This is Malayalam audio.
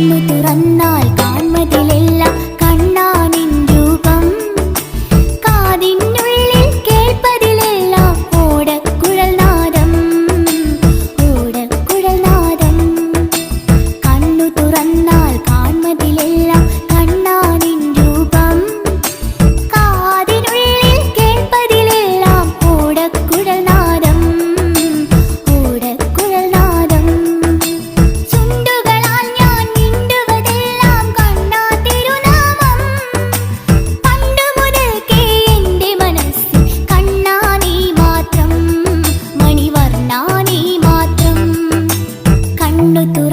കണ്ണു തുറന്നാൽ nơi tôi